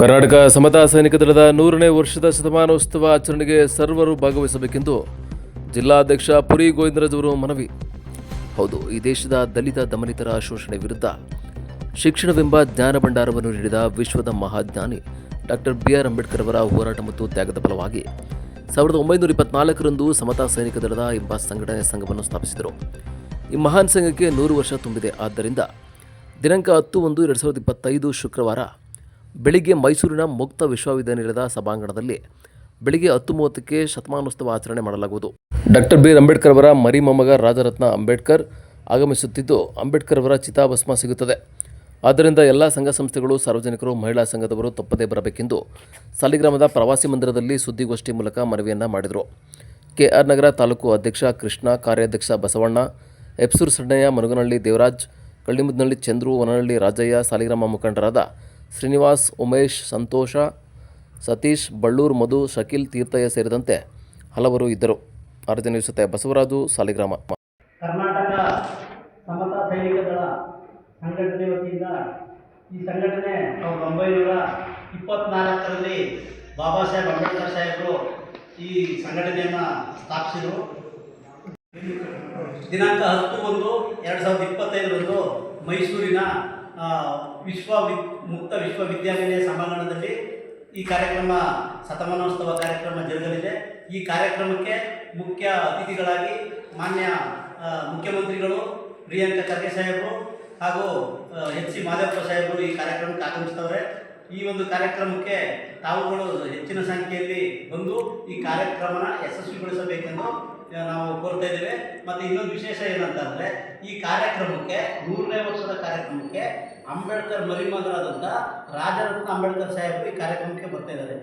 ಕರ್ನಾಟಕ ಸಮತಾ ಸೈನಿಕ ದಳದ ನೂರನೇ ವರ್ಷದ ಶತಮಾನೋತ್ಸವ ಆಚರಣೆಗೆ ಸರ್ವರು ಭಾಗವಹಿಸಬೇಕೆಂದು ಜಿಲ್ಲಾಧ್ಯಕ್ಷ ಪುರಿ ಗೋವಿಂದರಾಜ್ ಅವರು ಮನವಿ. ಹೌದು, ಈ ದೇಶದ ದಲಿತ ದಮನಿತರ ಶೋಷಣೆ ವಿರುದ್ಧ ಶಿಕ್ಷಣವೆಂಬ ಜ್ಞಾನ ಭಂಡಾರವನ್ನು ನೀಡಿದ ವಿಶ್ವದ ಮಹಾಜ್ಞಾನಿ ಡಾಕ್ಟರ್ ಬಿ ಆರ್ ಅಂಬೇಡ್ಕರ್ ಅವರ ಹೋರಾಟ ಮತ್ತು ತ್ಯಾಗದ ಫಲವಾಗಿ ಸಾವಿರದ ಒಂಬೈನೂರ ಇಪ್ಪತ್ನಾಲ್ಕರಂದು ಸಮತಾ ಸೈನಿಕ ದಳದ ಎಂಬ ಸಂಘಟನೆ ಸಂಘವನ್ನು ಸ್ಥಾಪಿಸಿದರು. ಈ ಮಹಾನ್ ಸಂಘಕ್ಕೆ ನೂರು ವರ್ಷ ತುಂಬಿದೆ. ಆದ್ದರಿಂದ ದಿನಾಂಕ ಹತ್ತು ಒಂದು ಎರಡು ಸಾವಿರದ ಇಪ್ಪತ್ತೈದು ಶುಕ್ರವಾರ ಬೆಳಿಗ್ಗೆ ಮೈಸೂರಿನ ಮುಕ್ತ ವಿಶ್ವವಿದ್ಯಾನಿಲಯದ ಸಭಾಂಗಣದಲ್ಲಿ ಬೆಳಿಗ್ಗೆ ಹತ್ತು ಮೂವತ್ತಕ್ಕೆ ಶತಮಾನೋತ್ಸವ ಆಚರಣೆ ಮಾಡಲಾಗುವುದು. Doctor B. ಆರ್ ಅಂಬೇಡ್ಕರ್ ಅವರ ಮರಿ ಮೊಮ್ಮಗ ರಾಜರತ್ನ ಅಂಬೇಡ್ಕರ್ ಆಗಮಿಸುತ್ತಿದ್ದು, ಅಂಬೇಡ್ಕರ್ ಅವರ ಚಿತಾಭಸ್ಮ ಸಿಗುತ್ತದೆ. ಆದ್ದರಿಂದ ಎಲ್ಲ ಸಂಘ ಸಂಸ್ಥೆಗಳು, ಸಾರ್ವಜನಿಕರು, ಮಹಿಳಾ ಸಂಘದವರು ತಪ್ಪದೇ ಬರಬೇಕೆಂದು ಸಾಲಿಗ್ರಾಮದ ಪ್ರವಾಸಿ ಮಂದಿರದಲ್ಲಿ ಸುದ್ದಿಗೋಷ್ಠಿ ಮೂಲಕ ಮನವಿಯನ್ನು ಮಾಡಿದರು. ಕೆಆರ್ ನಗರ ತಾಲೂಕು ಅಧ್ಯಕ್ಷ ಕೃಷ್ಣ, ಕಾರ್ಯಾಧ್ಯಕ್ಷ ಬಸವಣ್ಣ, ಎಪ್ಸೂರು ಸಣ್ಣಯ್ಯ ಮನುಗನಹಳ್ಳಿ ದೇವರಾಜ್, ಕಳ್ಳಿಮುದ್ನಳ್ಳಿ ಚಂದ್ರು ವನಹಳ್ಳಿ ರಾಜಯ್ಯ, ಸಾಲಿಗ್ರಾಮ ಮುಖಂಡರಾದ ಶ್ರೀನಿವಾಸ್, ಉಮೇಶ್, ಸಂತೋಷ, ಸತೀಶ್, ಬಳ್ಳೂರು, ಮಧು, ಶಕೀಲ್, ತೀರ್ಥಯ್ಯ ಸೇರಿದಂತೆ ಹಲವರು ಇದ್ದರು. ಆರ್ಜನೆ ನ್ಯೂಸ್ ಬಸವರಾಜು, ಸಾಲಿಗ್ರಾಮ. ಕರ್ನಾಟಕ ಸಮತಾ ಸೈನಿಕ ದಳ ಸಂಘಟನೆ ವತಿಯಿಂದ ಈ ಸಂಘಟನೆ ಸಾವಿರದ ಒಂಬೈನೂರ ಇಪ್ಪತ್ನಾಲ್ಕರಲ್ಲಿ ಬಾಬಾ ಸಾಹೇಬ್ ಅಂಬೇಡ್ಕರ್ ಸಾಹೇಬರು ಈ ಸಂಘಟನೆಯನ್ನು ಸ್ಥಾಪಿಸಿದರು. ದಿನಾಂಕ ಹತ್ತು ಒಂದು, ಎರಡು ಸಾವಿರದ ಇಪ್ಪತ್ತೈದರಂದು ಮೈಸೂರಿನ ವಿಶ್ವ ಮುಕ್ತ ವಿಶ್ವವಿದ್ಯಾನಿಲಯ ಸಭಾಂಗಣದಲ್ಲಿ ಈ ಕಾರ್ಯಕ್ರಮ ಶತಮಾನೋತ್ಸವ ಕಾರ್ಯಕ್ರಮ ಜರುಗಲಿದೆ. ಈ ಕಾರ್ಯಕ್ರಮಕ್ಕೆ ಮುಖ್ಯ ಅತಿಥಿಗಳಾಗಿ ಮಾನ್ಯ ಮುಖ್ಯಮಂತ್ರಿಗಳು ಪ್ರಿಯಾಂಕಾ ಖರ್ಗೆ ಸಾಹೇಬರು ಹಾಗೂ ಎಚ್ ಸಿ ಮಾದೇವಪ್ಪ ಸಾಹೇಬರು ಈ ಕಾರ್ಯಕ್ರಮಕ್ಕೆ ಆಗಮಿಸ್ತವ್ರೆ ಈ ಒಂದು ಕಾರ್ಯಕ್ರಮಕ್ಕೆ ತಾವುಗಳು ಹೆಚ್ಚಿನ ಸಂಖ್ಯೆಯಲ್ಲಿ ಬಂದು ಈ ಕಾರ್ಯಕ್ರಮನ ಯಶಸ್ವಿಗೊಳಿಸಬೇಕೆಂದು ನಾವು ಕೋರ್ತಾ ಇದ್ದೇವೆ. ಮತ್ತು ಇನ್ನೊಂದು ವಿಶೇಷ ಏನಂತಂದರೆ, ಈ ಕಾರ್ಯಕ್ರಮಕ್ಕೆ, ನೂರನೇ ವರ್ಷದ ಕಾರ್ಯಕ್ರಮಕ್ಕೆ ಅಂಬೇಡ್ಕರ್ ಮರಿಮಗರಾದಂಥ ರಾಜರತ್ನ ಅಂಬೇಡ್ಕರ್ ಸಾಹೇಬರು ಈ ಕಾರ್ಯಕ್ರಮಕ್ಕೆ ಬರ್ತಾ ಇದ್ದಾರೆ.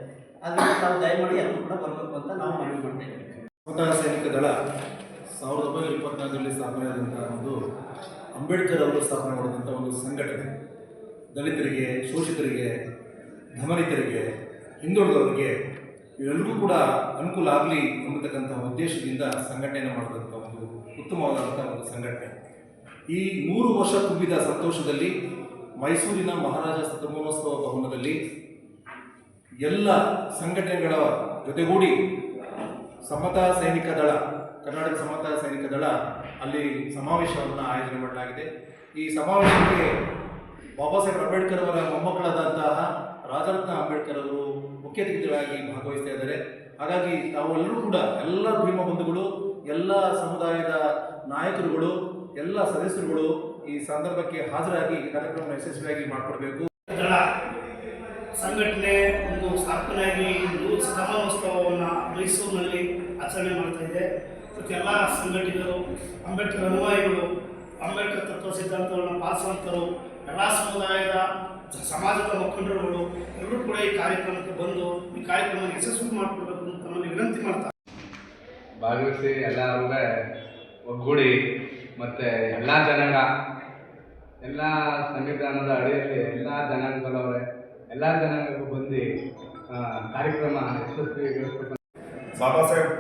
ಅದನ್ನು ತಾವು ದಯಮಾಡಿ ಎಲ್ಲರೂ ಕೂಡ ಬರಬೇಕು ಅಂತ ನಾವು ಮನವಿ ಮಾಡ್ತಾ ಇದ್ದೇವೆ. ಸೈನಿಕ ದಳ ಸಾವಿರದ ಒಂಬೈನೂರ ಇಪ್ಪತ್ನಾಲ್ಕರಲ್ಲಿ ಸ್ಥಾಪನೆಯಾದಂಥ ಒಂದು ಅಂಬೇಡ್ಕರ್ ಅವರು ಸ್ಥಾಪನೆ ಮಾಡಿದಂಥ ಒಂದು ಸಂಘಟನೆ. ದಲಿತರಿಗೆ, ಶೋಷಿತರಿಗೆ, ಧಮನಿತರಿಗೆ, ಹಿಂದುಳಿದವರಿಗೆ ಇವೆಲ್ಲರಿಗೂ ಕೂಡ ಅನುಕೂಲ ಆಗಲಿ ಎಂಬತಕ್ಕಂಥ ಉದ್ದೇಶದಿಂದ ಸಂಘಟನೆ ಮಾಡಿದಂಥ ಒಂದು ಉತ್ತಮವಾದಂಥ ಒಂದು ಸಂಘಟನೆ. ಈ ನೂರು ವರ್ಷ ತುಂಬಿದ ಸಂತೋಷದಲ್ಲಿ ಮೈಸೂರಿನ ಮಹಾರಾಜ ಸತಮೋತ್ಸವ ಭವನದಲ್ಲಿ ಎಲ್ಲ ಸಂಘಟನೆಗಳ ಜೊತೆಗೂಡಿ ಸಮತಾ ಸೈನಿಕ ದಳ, ಕರ್ನಾಟಕ ಸಮತಾ ಸೈನಿಕ ದಳ ಅಲ್ಲಿ ಸಮಾವೇಶವನ್ನು ಆಯೋಜನೆ ಮಾಡಲಾಗಿದೆ. ಈ ಸಮಾವೇಶಕ್ಕೆ ಬಾಬಾ ಸಾಹೇಬ್ ಅಂಬೇಡ್ಕರ್ ಅವರ ಮೊಮ್ಮಕ್ಕಳಾದಂತಹ ರಾಜರತ್ನ ಅಂಬೇಡ್ಕರ್ ಅವರು ಮುಖ್ಯ ಅತಿಥಿಗಳಾಗಿ ಭಾಗವಹಿಸ್ತಾ ಇದ್ದಾರೆ. ಹಾಗಾಗಿ ತಾವೆಲ್ಲರೂ ಕೂಡ ಎಲ್ಲ ಭೀಮ ಬಂಧುಗಳು, ಎಲ್ಲ ಸಮುದಾಯದ ನಾಯಕರುಗಳು, ಎಲ್ಲ ಸದಸ್ಯರುಗಳು ಈ ಸಂದರ್ಭಕ್ಕೆ ಹಾಜರಾಗಿ ಕಾರ್ಯಕ್ರಮ ಯಶಸ್ವಿಯಾಗಿ ಮಾಡಿಕೊಡ್ಬೇಕು. ಸಂಘಟನೆ ಒಂದು ಸ್ಥಾಪನೆಯಾಗಿ ನೂರು ಶತಮಾನೋತ್ಸವವನ್ನು ಮೈಸೂರಿನಲ್ಲಿ ಆಚರಣೆ ಮಾಡ್ತಾ ಇದೆ. ಎಲ್ಲ ಸಂಘಟನೆಗಳು ಅಂಬೇಡ್ಕರ್ ಅನುಯಾಯಿಗಳು, ಅಂಬೇಡ್ಕರ್ ತತ್ವ ಸಿದ್ಧಾಂತವನ್ನು ಪಾಲಿಸುವಂಥರು ಎಲ್ಲ ಸಮುದಾಯದ ಸಮಾಜದ ಮುಖಂಡರುಗಳು ಎಲ್ಲರೂ ಕೂಡ ಈ ಕಾರ್ಯಕ್ರಮಕ್ಕೆ ಬಂದು ಈ ಕಾರ್ಯಕ್ರಮ ಯಶಸ್ವಿ ಮಾಡಿಕೊಡ್ಬೇಕು ಅಂತ ನಮ್ಮಲ್ಲಿ ವಿನಂತಿ ಮಾಡ್ತಾರೆ. ಭಾಗವಹಿಸಿ ಎಲ್ಲರೂ ಒಗ್ಗೂಡಿ ಮತ್ತು ಎಲ್ಲ ಜನಾಂಗ ಎಲ್ಲ ಸಂವಿಧಾನದ ಅಡಿಯಲ್ಲಿ ಎಲ್ಲ ಜನಾಂಗದವರೇ ಎಲ್ಲ ಜನಾಂಗಕ್ಕೂ ಬಂದು ಕಾರ್ಯಕ್ರಮ ಯಶಸ್ವಿಗೊಳಿಸ್ಬೇಕು. ಬಾಬಾ ಸಾಹೇಬ್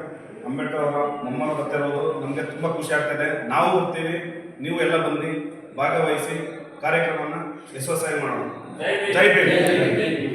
ಅಂಬೇಡ್ಕರ್ ಅವರ ಮೊಮ್ಮನ ಬರ್ತಿರೋದು ನಮಗೆ ತುಂಬ ಖುಷಿ ಆಗ್ತದೆ ನಾವು ಬರ್ತೀವಿ ನೀವು ಎಲ್ಲ ಬಂದು ಭಾಗವಹಿಸಿ. ಕಾರ್ಯಕ್ರಮನ ಯಶಸ್ವಿ ಮಾಡೋಣ. ಜೈ ಭೀಮ್.